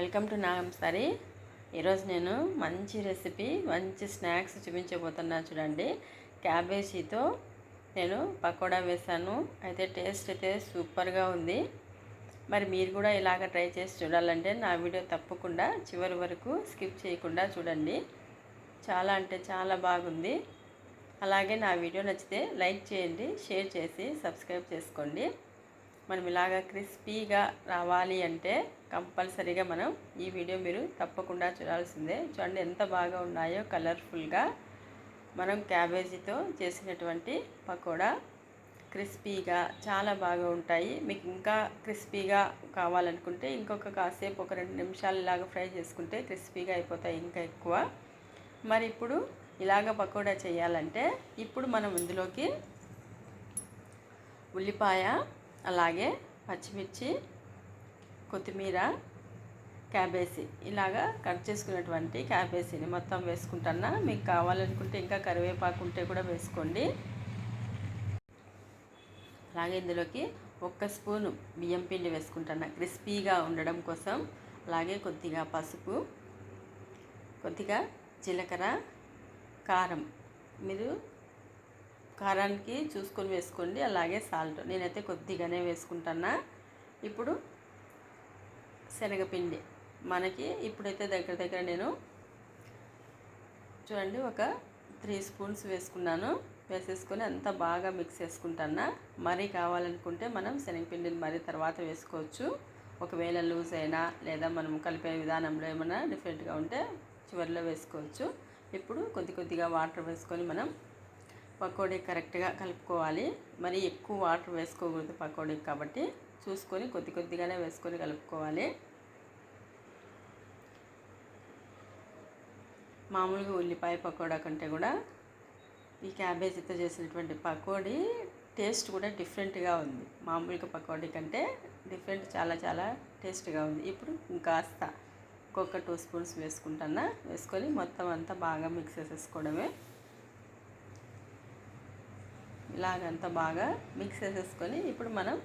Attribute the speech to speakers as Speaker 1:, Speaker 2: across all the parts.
Speaker 1: Welcome to నా sorry. ఈరోజు నేను మంచి రెసిపీ మంచి స్నాక్స్ చూపించబోతున్నా చూడండి. క్యాబేజీతో నేను పకోడా వేశాను. అయితే టేస్ట్ అయితే సూపర్గా ఉంది. మరి మీరు కూడా ఇలాగ ట్రై చేసి చూడాలంటే నా వీడియో తప్పకుండా చివరి వరకు స్కిప్ చేయకుండా చూడండి. చాలా అంటే చాలా బాగుంది. అలాగే నా వీడియో నచ్చితే లైక్ చేయండి షేర్ చేసి సబ్స్క్రైబ్ చేసుకోండి. మనం ఇలాగ క్రిస్పీగా రావాలి అంటే కంపల్సరీగా మనం ఈ వీడియో మీరు తప్పకుండా చూడాల్సిందే. చూడండి ఎంత బాగా ఉన్నాయో కలర్ఫుల్గా మనం క్యాబేజీతో చేసినటువంటి పకోడా. క్రిస్పీగా చాలా బాగా ఉంటాయి. మీకు ఇంకా క్రిస్పీగా కావాలనుకుంటే ఇంకొక కాసేపు ఒక రెండు నిమిషాలు ఇలాగ ఫ్రై చేసుకుంటే క్రిస్పీగా అయిపోతాయి ఇంకా ఎక్కువ. మరి ఇప్పుడు ఇలాగ పకోడా చేయాలంటే ఇప్పుడు మనం ఇందులోకి ఉల్లిపాయ అలాగే పచ్చిమిర్చి కొత్తిమీర క్యాబేజీ. ఇలాగా కట్ చేసుకున్నటువంటి క్యాబేజీని మొత్తం వేసుకుంటున్నా మీకు కావాలనుకుంటే ఇంకా కరివేపాకు ఉంటే కూడా వేసుకోండి. అలాగే ఇందులోకి ఒక్క స్పూను బియ్యం పిండి వేసుకుంటున్నా క్రిస్పీగా ఉండడం కోసం. అలాగే కొద్దిగా పసుపు కొద్దిగా జీలకర్ర కారం. మీరు కారానికి చూసుకొని వేసుకోండి అలాగే సాల్ట్ నేనైతే కొద్దిగానే వేసుకుంటున్నా ఇప్పుడు శనగపిండి. మనకి ఇప్పుడైతే దగ్గర దగ్గర నేను చూడండి ఒక త్రీ స్పూన్స్ వేసుకున్నాను. వేసేసుకొని అంత బాగా మిక్స్ చేసుకుంటాను. మరీ కావాలనుకుంటే మనం శనగపిండిని మరీ తర్వాత వేసుకోవచ్చు. ఒకవేళ లూజ్ అయినా లేదా మనం కలిపే విధానంలో ఏమైనా డిఫరెంట్గా ఉంటే చివరిలో వేసుకోవచ్చు. ఇప్పుడు కొద్ది కొద్దిగా వాటర్ వేసుకొని మనం పకోడీ కరెక్ట్గా కలుపుకోవాలి. మరి ఎక్కువ వాటర్ వేసుకోకూడదు పకోడీకి కాబట్టి. చూసుకొని కొద్ది కొద్దిగానే వేసుకొని కలుపుకోవాలి. మామూలుగా ఉల్లిపాయ పకోడా కంటే కూడా ఈ క్యాబేజీతో చేసినటువంటి పకోడీ టేస్ట్ కూడా డిఫరెంట్గా ఉంది. మామూలుగా పకోడీ కంటే డిఫరెంట్ చాలా చాలా టేస్ట్గా ఉంది. ఇప్పుడు ఇంకాస్త ఒక్కొక్క టూ స్పూన్స్ వేసుకుంటున్నా. వేసుకొని మొత్తం అంతా బాగా మిక్స్ చేసేసుకోవడమే. ఇలాగంతా బాగా మిక్స్ చేసేసుకొని ఇప్పుడు మనం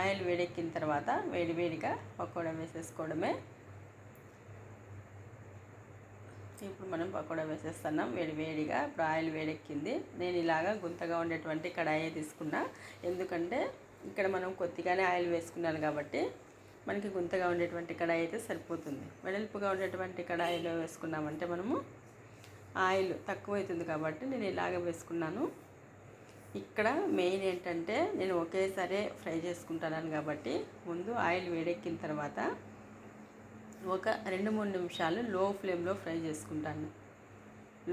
Speaker 1: ఆయిల్ వేడెక్కిన తర్వాత వేడివేడిగా పకోడా వేసేసుకోవడమే. ఇప్పుడు మనం పకోడా వేసేస్తున్నాం వేడి వేడిగా ఇప్పుడు ఆయిల్ వేడెక్కింది. నేను ఇలాగా గుంతగా ఉండేటువంటి కడాయి తీసుకున్నా. ఎందుకంటే ఇక్కడ మనం కొద్దిగానే ఆయిల్ వేసుకున్నాను కాబట్టి మనకి గుంతగా ఉండేటువంటి కడాయి అయితే సరిపోతుంది. వెడల్పుగా ఉండేటువంటి కడాయిలో వేసుకున్నామంటే మనము ఆయిల్ తక్కువ అవుతుంది కాబట్టి నేను ఇలాగ వేసుకున్నాను. ఇక్కడ మెయిన్ ఏంటంటే నేను ఒకేసారి ఫ్రై చేసుకుంటున్నాను కాబట్టి ముందు ఆయిల్ వేడెక్కిన తర్వాత ఒక రెండు మూడు నిమిషాలు లో ఫ్లేమ్లో ఫ్రై చేసుకుంటాను.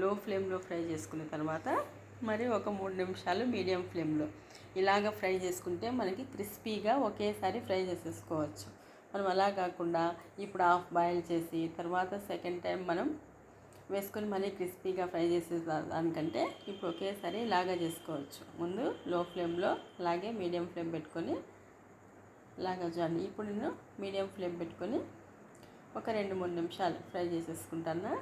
Speaker 1: లో ఫ్లేమ్లో ఫ్రై చేసుకున్న తర్వాత మరి ఒక మూడు నిమిషాలు మీడియం ఫ్లేమ్లో ఇలాగ ఫ్రై చేసుకుంటే మనకి క్రిస్పీగా ఒకేసారి ఫ్రై చేసేసుకోవచ్చు. మనం అలా కాకుండా ఇప్పుడు హాఫ్ బాయిల్ చేసి తర్వాత సెకండ్ టైం మనం వేసుకొని మళ్ళీ క్రిస్పీగా ఫ్రై చేసే దానికంటే ఇప్పుడు ఒకేసారి ఇలాగా చేసుకోవచ్చు. ముందు లో ఫ్లేమ్లో అలాగే మీడియం ఫ్లేమ్ పెట్టుకొని ఇలాగా చూడండి ఇప్పుడు నేను మీడియం ఫ్లేమ్ పెట్టుకొని ఒక రెండు మూడు నిమిషాలు ఫ్రై చేసేసుకుంటాను.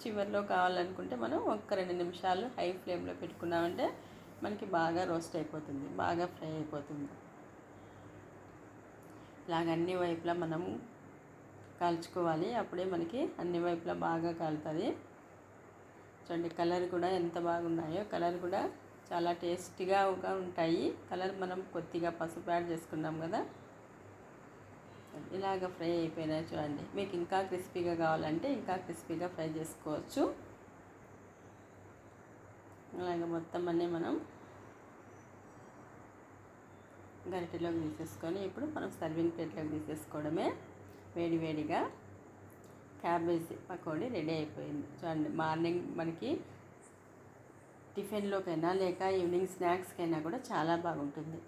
Speaker 1: చివరిలో కావాలనుకుంటే మనం ఒక రెండు నిమిషాలు హై ఫ్లేమ్లో పెట్టుకున్నామంటే మనకి బాగా రోస్ట్ అయిపోతుంది బాగా ఫ్రై అయిపోతుంది. ఇలాగ అన్ని వైపులా మనం కాల్చుకోవాలి. అప్పుడే మనకి అన్ని వైపులా బాగా కాలుతుంది. చూడండి కలర్ కూడా ఎంత బాగున్నాయో కలర్ కూడా చాలా టేస్టీగా ఉంటాయి. కలర్ మనం కొద్దిగా పసుపు యాడ్ చేసుకున్నాం కదా. ఇలాగ ఫ్రై అయిపోయినాయి చూడండి. మీకు ఇంకా క్రిస్పీగా కావాలంటే ఇంకా క్రిస్పీగా ఫ్రై చేసుకోవచ్చు. ఇలాగ మొత్తం అన్నీ మనం గరిటెలోకి తీసేసుకొని ఇప్పుడు మనం సర్వింగ్ ప్లేట్లోకి తీసేసుకోవడమే. వేడివేడిగా క్యాబేజ్ క్యాబేజీ పకోడీ రెడీ అయిపోయింది. చూడండి మార్నింగ్ మనకి టిఫిన్లోకైనా లేక ఈవినింగ్ స్నాక్స్కైనా కూడా చాలా బాగుంటుంది.